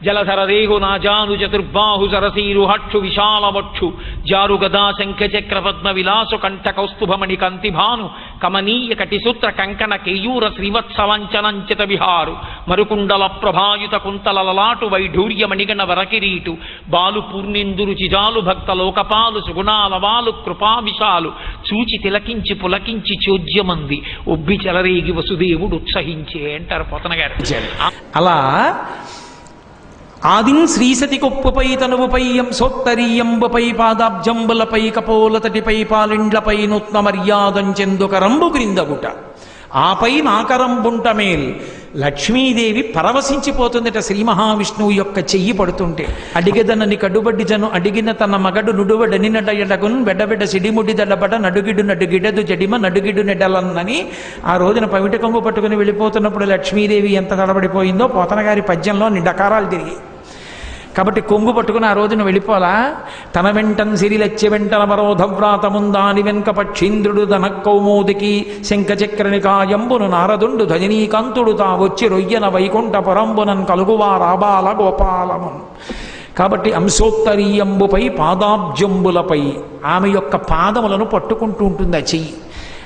జలధరదేహు నాజాను చతుర్బాహు సరసీరు హక్షు విశాలవక్షు జారుగదా శంఖ చక్ర పద్మ విలాసు కంఠ కౌస్తుభమణి కంతిభాను కమనీయ కటిసూత్ర కంకణ కేయూర శ్రీవత్సవంచనంచిత విహారు మరుకుండల ప్రభాయుత కుంతల లలాటు వైఢూర్య మణిగణ వరకిరీటు బాలు పూర్ణిందురు చిజాలు భక్త లోకపాలు సుగుణాల వాలు కృపావిశాలు చూచి తిలకించి పులకించి చోద్యమంది ఒబ్బి చెలరేగి వసుదేవుడు ఉత్సహించే. అంటారు పోతన గారు అలా ఆదిం శ్రీసతి కొప్పుపై తనువుపై సోత్తరీయంబుపై పాదాబ్జంబులపై కపోలతటిపై పాలిండ్లపై నూత్న మర్యాదం చెందుకరంబు క్రిందగుట. ఆపై నాకరంబుంటమేల్ లక్ష్మీదేవి పరవశించిపోతుందట శ్రీ మహావిష్ణువు యొక్క చెయ్యి పడుతుంటే. అడిగెదనని కడుబడ్డి జను అడిగిన తన మగడు నుడువడనినడయడగున్ బెడ్డబెడ్డ సిడిముడి దడబడ నడుగిడు నడుగిడదు జడిమ నడుగిడు నెడలన్నని ఆ రోజున పవిట కొంగు పట్టుకుని వెళ్ళిపోతున్నప్పుడు లక్ష్మీదేవి ఎంత తడబడిపోయిందో పోతనగారి పద్యంలో నిండకారాలు తిరిగి కాబట్టి కొంగు పట్టుకుని ఆ రోజున వెళ్ళిపోలా తన వెంటన్ సిరిలెచ్చి వెంటన మరోధవ్రాతముందాని వెంక పక్షీంద్రుడు తన కౌమోదికి శంఖచక్రనికాయంబును నారదుండు ధజనీకాంతుడు తా వచ్చి రొయ్యన వైకుంఠ పరంబునన్ కలుగువారాబాల గోపాలమున్. కాబట్టి అంశోత్తరీయంబుపై పాదాబ్జంబులపై ఆమె యొక్క పాదములను పట్టుకుంటూ ఉంటుంది ఆ చెయ్యి.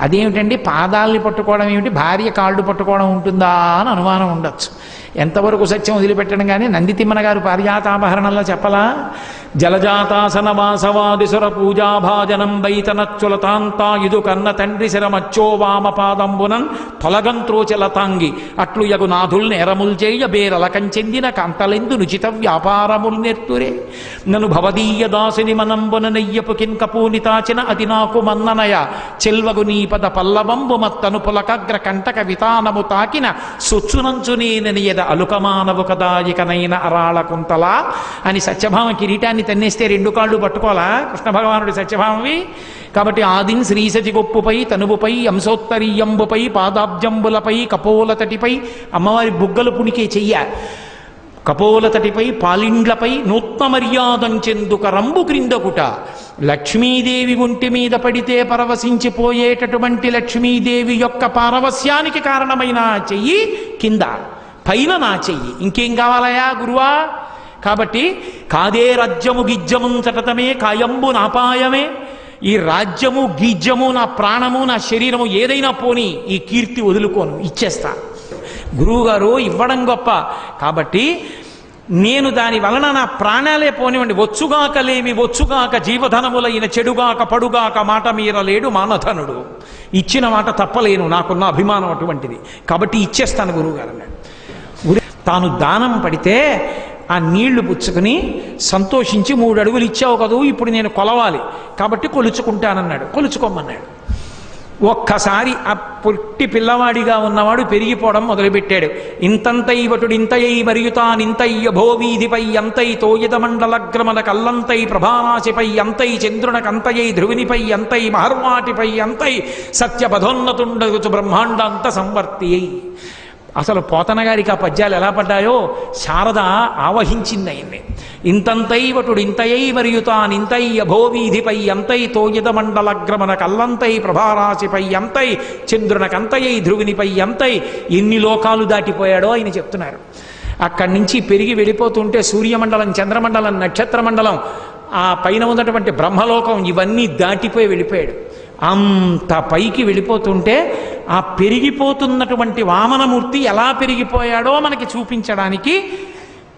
అదేమిటండి? పాదాలని పట్టుకోవడం ఏమిటి? భార్య కాళ్ళు పట్టుకోవడం ఉంటుందా అని అనుమానం ఉండొచ్చు. ఎంతవరకు సత్యం వదిలిపెట్టడం కానీ నందితిమ్మన గారు పారిజాతాపహరణంలో చెప్పలా జలజాతాసన వాసవాదిసుర పూజాభాజనం వైతనచ్చులతాంతాయుధు కన్న తండ్రి శిరమచ్చో వామ పాదంబునన్ తొలగంత్రోచలతాంగి అట్లు యగు నాథుల్ నేరముల్ చేయ బేరలకం చెందిన కంతలెందు నుచిత వ్యాపారముల్ నెర్తురే. నను భవదీయ దాసిని మనంబున నెయ్యపు కింకపూనితాచిన అది నాకు మన్ననయ. చెల్వగు నీపద పల్లవంబు మత్తను పులకగ్ర కంటక వితానము తాకిన సొచ్చునంచు నేననియద అలుకమానవు ఇకనైన అరాళ కుంతల అని సత్యభామ కిరీటాన్ని తన్నేస్తే రెండు కాళ్ళు పట్టుకోవాలా? కృష్ణ భగవానుడి సత్యభామవి? కాబట్టి ఆదిన్ శ్రీసతి గొప్పుపై తనువుపై అంశోత్తరీయంబుపై పాదాబ్జంబులపై కపోలతటిపై అమ్మవారి బుగ్గలు పుణికే చెయ్య. కపోలతటిపై పాలిండ్లపై నూత్న మర్యాదం చెందుక రంబు క్రిందకుట లక్ష్మీదేవి ఒంటి మీద పడితే పరవశించిపోయేటటువంటి లక్ష్మీదేవి యొక్క పారవస్యానికి కారణమైన చెయ్యి కింద. పైన నా చెయ్యి. ఇంకేం కావాలయా గురువా? కాబట్టి కాదే రాజ్యము గిజ్జము చటతమే కాయంబు నాపాయమే. ఈ రాజ్యము గిజ్జము నా ప్రాణము నా శరీరము ఏదైనా పోని ఈ కీర్తి వదులుకోను ఇచ్చేస్తా. గురువుగారు ఇవ్వడం గొప్ప. కాబట్టి నేను దాని వలన నా ప్రాణాలే పోనివ్వండి. వచ్చుగాక లేమి వచ్చుగాక జీవధనములైన చెడుగాక పడుగాక మాట మీరలేడు మానధనుడు. ఇచ్చిన మాట తప్పలేను నాకున్న అభిమానం అటువంటిది. కాబట్టి ఇచ్చేస్తాను గురువుగారు. అన్నాడు తాను దానం పడితే ఆ నీళ్ళు పుచ్చుకుని సంతోషించి మూడు అడుగులు ఇచ్చావు కదూ ఇప్పుడు నేను కొలవాలి. కాబట్టి కొలుచుకుంటానన్నాడు. కొలుచుకోమన్నాడు. ఒక్కసారి ఆ పుట్టి పిల్లవాడిగా ఉన్నవాడు పెరిగిపోవడం మొదలుపెట్టాడు. ఇంతంతై వటుడు ఇంతయై మరియు తానింతయ్య భోవీధిపై అంతై తోయద గ్రమల కల్లంతై ప్రభానాశిపై అంతై చంద్రునకంతయై ధ్రువినిపై అంతై మహర్వాటిపై అంతై సత్యపథోన్నతుండగుచు బ్రహ్మాండాంత సంవర్తి అయి అసలు పోతనగారికి ఆ పద్యాలు ఎలా పడ్డాయో శారద ఆవహించింది ఆయన్ని ఇంతంతై వటుడు ఇంతయై మరియు తానింతై అభోవీధిపై అంతై తోయద మండలగ్రమన కల్లంతై ప్రభారాశిపై అంతై చంద్రునకంతయై ధ్రువునిపై అంతై ఎన్ని లోకాలు దాటిపోయాడో ఆయన చెప్తున్నారు. అక్కడి నుంచి పెరిగి వెళ్ళిపోతుంటే సూర్యమండలం చంద్రమండలం నక్షత్ర మండలం ఆ పైన ఉన్నటువంటి బ్రహ్మలోకం ఇవన్నీ దాటిపోయి వెళ్ళిపోయాడు. అంత పైకి వెళ్ళిపోతుంటే ఆ పెరిగిపోతున్నటువంటి వామనమూర్తి ఎలా పెరిగిపోయాడో మనకి చూపించడానికి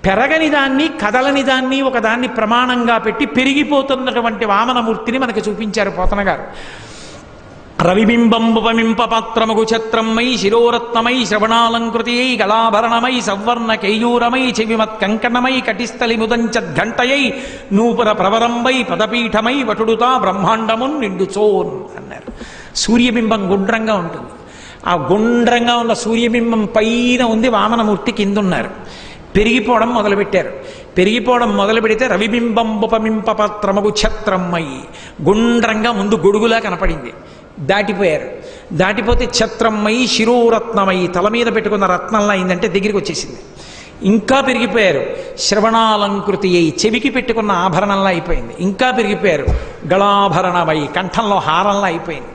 పెరగని దాన్ని కదలని దాన్ని ఒకదాన్ని ప్రమాణంగా పెట్టి పెరిగిపోతున్నటువంటి వామనమూర్తిని మనకి చూపించారు పోతన గారు. రవిబింబంబుపమింప పాత్రముగు ఛత్రమై శిరోరత్నమై శ్రవణాలంకృతియై గళాభరణమై సవర్ణ కేయూరమై చెవిమత్ కంకణమై కటిస్థలి ముదంచద్ఘంటయై నూపుర ప్రవరంబై పదపీఠమై వటుడుతా బ్రహ్మాండమున్ నిండుచోన్ అన్నారు. సూర్యబింబం గుండ్రంగా ఉంటుంది. ఆ గుండ్రంగా ఉన్న సూర్యబింబం పైన ఉంది వామనమూర్తి కిందున్నారు. పెరిగిపోవడం మొదలుపెట్టారు. పెరిగిపోవడం మొదలు పెడితే రవిబింబం ఉపమింప గుండ్రంగా ముందు గొడుగులా కనపడింది. దాటిపోయారు. దాటిపోతే ఛత్రమ్మై శిరోరత్నమై తల మీద పెట్టుకున్న రత్నంలా అయిందంటే దగ్గరికి వచ్చేసింది. ఇంకా పెరిగిపోయారు. శ్రవణాలంకృతి అయి చెవికి పెట్టుకున్న ఆభరణంలా అయిపోయింది. ఇంకా పెరిగిపోయారు. గళాభరణమై కంఠంలో హారంలా అయిపోయింది.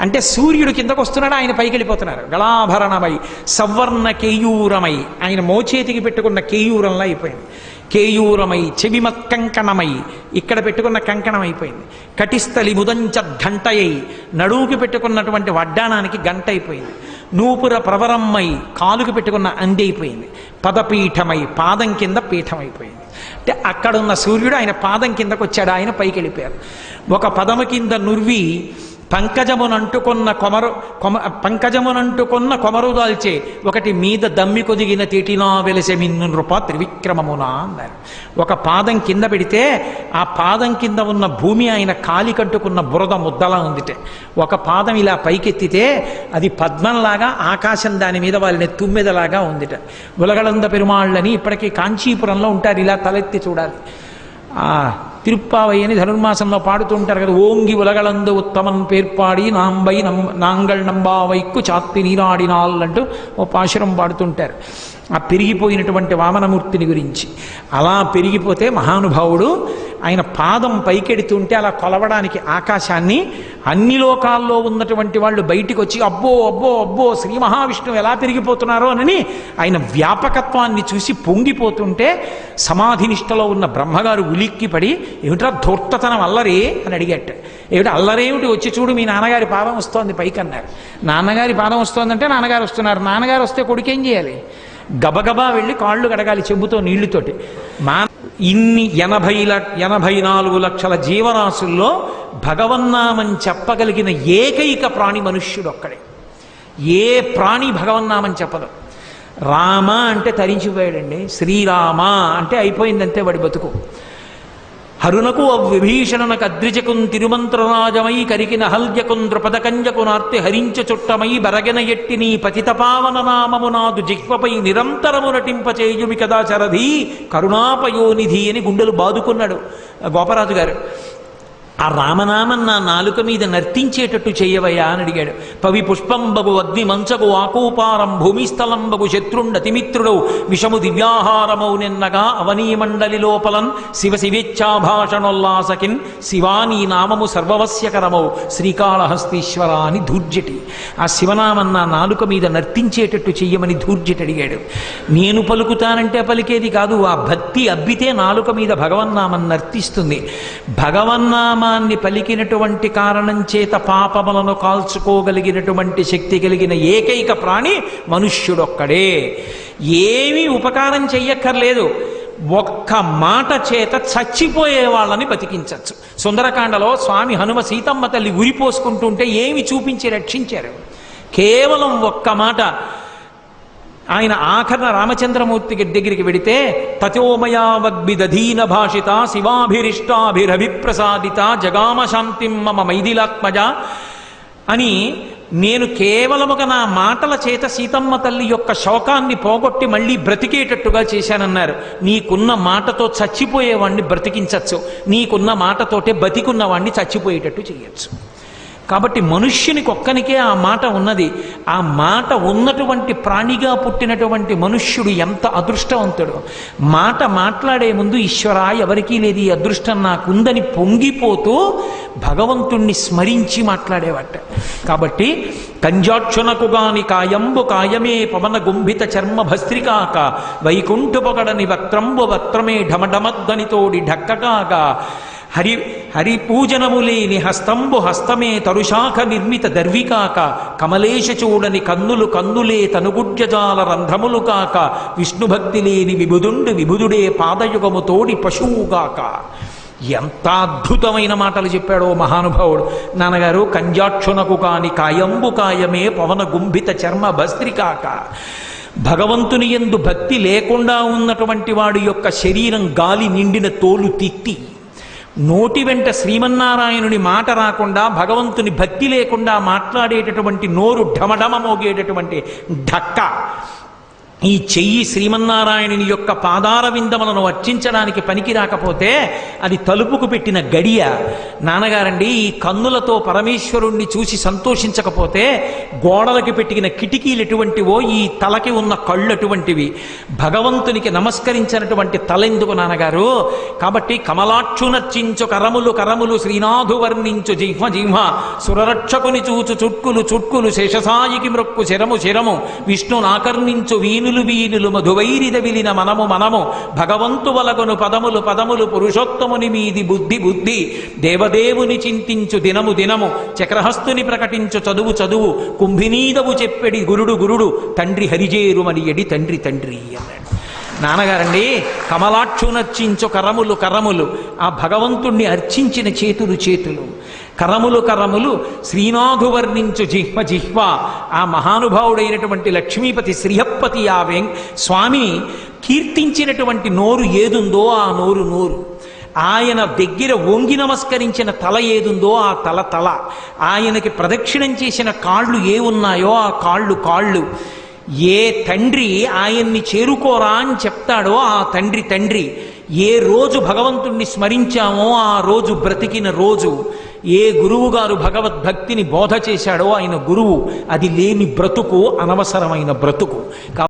అంటే సూర్యుడు కిందకు వస్తున్నాడు? ఆయన పైకి వెళ్ళిపోతున్నారు. గళాభరణమై సవర్ణ కేయూరమై ఆయన మోచేతికి పెట్టుకున్న కేయూరంలా అయిపోయింది. కేయూరమై చెవిమత్ కంకణమై. ఇక్కడ పెట్టుకున్న కంకణం అయిపోయింది. కటిస్థలి ముదంచ ఘంటయై. నడువుకి పెట్టుకున్నటువంటి వడ్డానానికి గంట అయిపోయింది. నూపుర ప్రవరమ్మై కాలుకి పెట్టుకున్న అంది అయిపోయింది. పదపీఠమై పాదం కింద పీఠం అయిపోయింది. అంటే అక్కడున్న సూర్యుడు ఆయన పాదం కిందకు వచ్చాడు ఆయన పైకి వెళ్ళిపోయారు ఒక పదము కింద నుర్వి పంకజమునంటుకున్న కొమరు కొమ పంకజమునంటుకున్న కొమరు దాల్చే ఒకటి మీద దమ్మి కొదిగిన తీటినా వెలిసే మిన్ను నృప త్రివిక్రమమున అన్నారు. ఒక పాదం కింద పెడితే ఆ పాదం కింద ఉన్న భూమి ఆయన కాలి కట్టుకున్న బురద ముద్దలా ఉందిటే. ఒక పాదం ఇలా పైకెత్తితే అది పద్మంలాగా ఆకాశం దాని మీద వాళ్ళని తుమ్మెదలాగా ఉందిట. ఉలగళంద పెరుమాళ్ళని ఇప్పటికీ కాంచీపురంలో ఉంటారు ఇలా తలెత్తి చూడాలి. తిరుప్పావై అని ధనుర్మాసంలో పాడుతూ ఉంటారు కదా ఓంగి ఉలగలందు ఉత్తమన్ పేర్పాడి నాంబై నం నాంగళ్ నంబావైక్కు చాత్తి నీరాడినాల్ అంటూ ఓ పాశురం పాడుతుంటారు ఆ పెరిగిపోయినటువంటి వామనమూర్తిని గురించి. అలా పెరిగిపోతే మహానుభావుడు ఆయన పాదం పైకెడుతుంటే అలా కొలవడానికి ఆకాశాన్ని అన్ని లోకాల్లో ఉన్నటువంటి వాళ్ళు బయటికి వచ్చి అబ్బో అబ్బో అబ్బో శ్రీ మహావిష్ణువు ఎలా పెరిగిపోతున్నారో అని ఆయన వ్యాపకత్వాన్ని చూసి పొంగిపోతుంటే సమాధినిష్టలో ఉన్న బ్రహ్మగారు ఉలిక్కిపడి ఏమిట్రా ధూర్తతనం అల్లరి? అని అడిగట్ట ఏమిటి అల్లరేమిటి వచ్చి చూడు మీ నాన్నగారి పాదం వస్తోంది. పైకి అన్నారు నాన్నగారి పాదం వస్తోందంటే నాన్నగారు వస్తున్నారు. నాన్నగారు వస్తే కొడుకేం చేయాలి? గబగబా వెళ్ళి కాళ్ళు కడగాలి చెంబుతో నీళ్ళుతోటి. మా ఇన్ని ఎనభై ల ఎనభై నాలుగు లక్షల జీవరాశుల్లో భగవన్నామని చెప్పగలిగిన ఏకైక ప్రాణి మనుష్యుడు ఒక్కడే. ఏ ప్రాణి భగవన్నామని చెప్పదు. రామ అంటే తరించిపోయాడండి శ్రీరామ అంటే అయిపోయిందంతే వాడి బతుకు. హరునకు అవ్విభీషణనకు అద్రిజకున్ తిరుమంత్రరాజమై కరికిన హల్యకున్ ద్రుపదకంజకు నార్తి హరించ చుట్టమై బరగెన ఎట్టి నీ పతితపావన నామమునాదు జిహ్వపై నిరంతరము నటింపచేయుమి కదా చరధి కరుణాపయోనిధి అని గుండెలు బాదుకున్నాడు గోపరాజు గారు ఆ రామనామం నా నాలుక మీద నర్తించేటట్టు చేయవయ్యా అని అడిగాడు. పవి పుష్పంబగు అగ్ని మంచగు ఆకూపారం భూమిస్థలంబగు శత్రుండ తిమిత్రుడు విషము దివ్యాహారమౌ నిన్నగా అవనీమండలి లోపలన్ శివ శివేచ్ఛాభాషణోల్లాసకిన్ శివానీ నామము సర్వవస్యకరమౌ శ్రీకాళహస్తీశ్వర అని ధూర్జటి. ఆ శివనామం నా నాలుక మీద నర్తించేటట్టు చెయ్యమని ధూర్జటి అడిగాడు. నేను పలుకుతానంటే పలికేది కాదు ఆ భక్తి అబ్బితే నాలుక మీద భగవన్నామం నర్తిస్తుంది. భగవన్నామ భగవన్నామాన్ని పలికినటువంటి కారణం చేత పాపములను కాల్చుకోగలిగినటువంటి శక్తి కలిగిన ఏకైక ప్రాణి మనుష్యుడొక్కడే. ఏమీ ఉపకారం చెయ్యక్కర్లేదు. ఒక్క మాట చేత చచ్చిపోయే వాళ్ళని బతికించవచ్చు సుందరకాండలో స్వామి హనుమ సీతమ్మ తల్లి ఉరిపోసుకుంటుంటే ఏమి చూపించి రక్షించారు? కేవలం ఒక్క మాట. ఆయన ఆఖరణ రామచంద్రమూర్తి దగ్గరికి వెడితే తథోమయావగ్భిదధీన భాషిత శివాభిరిష్టాభిరభిప్రసాదిత జగామశాంతిం మమ మైథిలాత్మజ అని నేను కేవలముగా నా మాటల చేత సీతమ్మ తల్లి యొక్క శోకాన్ని పోగొట్టి మళ్ళీ బ్రతికేటట్టుగా చేశానన్నారు. నీకున్న మాటతో చచ్చిపోయేవాడిని బ్రతికించచ్చు. నీకున్న మాటతోటే బతికున్నవాడిని చచ్చిపోయేటట్టు చేయొచ్చు. కాబట్టి మనుష్యునికి ఒక్కనికే ఆ మాట ఉన్నది. ఆ మాట ఉన్నటువంటి ప్రాణిగా పుట్టినటువంటి మనుష్యుడు ఎంత అదృష్టవంతుడు? మాట మాట్లాడే ముందు ఈశ్వర ఎవరికీ లేదు ఈ అదృష్టం నాకుందని పొంగిపోతూ భగవంతుణ్ణి స్మరించి మాట్లాడేవాట. కాబట్టి కంజాక్షునకు గాని కాయంబు కాయమే పవన గుంభిత చర్మ భస్త్రికాక వైకుంఠపొగడని వక్త్రంబు వక్త్రమే ఢమఢమద్వనితోడి ఢక్కకాగా హరి హరి పూజనము లేని హస్తంబు హస్తమే తరుశాఖ నిర్మిత దర్వికాక కమలేశ చూడని కన్నులు కన్నులే తనుగుడ్యజాల రంధ్రములు కాక విష్ణుభక్తి లేని విభుదుండు విభుదుడే పాదయుగము తోడి పశువుగాక. ఎంత అద్భుతమైన మాటలు చెప్పాడో మహానుభావుడు. నాన్నగారు కంజాక్షునకు కాని కాయంబు కాయమే పవన గుంభిత చర్మ భస్త్రికాక. భగవంతుని ఎందు భక్తి లేకుండా ఉన్నటువంటి వాడి యొక్క శరీరం గాలి నిండిన తోలు తిత్తి. నోటి వెంట శ్రీమన్నారాయణుని మాట రాకుండా భగవంతుని భక్తి లేకుండా మాట్లాడేటటువంటి నోరు ఢమఢమ మోగేటటువంటి ఢక్క. ఈ చెయ్యి శ్రీమన్నారాయణుని యొక్క పాదార విందములను అర్చించడానికి పనికి రాకపోతే అది తలుపుకు పెట్టిన గడియ. నాన్నగారండి ఈ కన్నులతో పరమేశ్వరుణ్ణి చూసి సంతోషించకపోతే గోడలకి పెట్టిన కిటికీలు ఎటువంటివో ఈ తలకి ఉన్న కళ్ళు అటువంటివి భగవంతునికి నమస్కరించినటువంటి తల ఎందుకు నాన్నగారు? కాబట్టి కమలాక్షునర్చించు కరములు కరములు శ్రీనాథు వర్ణించు జిహ్మ జిహ్మ సురరక్షకుని చూచు చుట్కులు చుట్కులు శేషసాయికి మృక్కు శిరము శిరము. విష్ణునాకర్ణించు వీనులు వీనులు మధువైరిద విలిన మనము మనము భగవంతు వలగను పదములు పదములు పురుషోత్తముని మీది బుద్ధి బుద్ధి. దేవదేవుని చింతించు దినము దినము చక్రహస్తుని ప్రకటించు చదువు చదువు కుంభినీదవు చెప్పెడి గురుడు గురుడు తండ్రి హరిజేరుమని ఎడి తండ్రి తండ్రి అన్నాడు. నాన్నగారండి కమలాక్షునర్చించు కరములు కరములు ఆ భగవంతుణ్ణి అర్చించిన చేతులు చేతులు. కరములు కరములు శ్రీనాథు వర్ణించు జిహ్వ జిహ్వ. ఆ మహానుభావుడైనటువంటి లక్ష్మీపతి శ్రీహప్పతి ఆ వెం స్వామి కీర్తించినటువంటి నోరు ఏదుందో ఆ నోరు నోరు. ఆయన దగ్గర వంగి నమస్కరించిన తల ఏదుందో ఆ తల తల. ఆయనకి ప్రదక్షిణం చేసిన కాళ్ళు ఏ ఉన్నాయో ఆ కాళ్ళు కాళ్ళు. ఏ తండ్రి ఆయన్ని చేరుకోరా అని చెప్తాడో ఆ తండ్రి తండ్రి. ఏ రోజు భగవంతుణ్ణి స్మరించామో ఆ రోజు బ్రతికిన రోజు. ఏ గురువు గారు భగవద్భక్తిని బోధ చేశాడో ఆయన గురువు. అది లేని బ్రతుకు అనవసరమైన బ్రతుకు.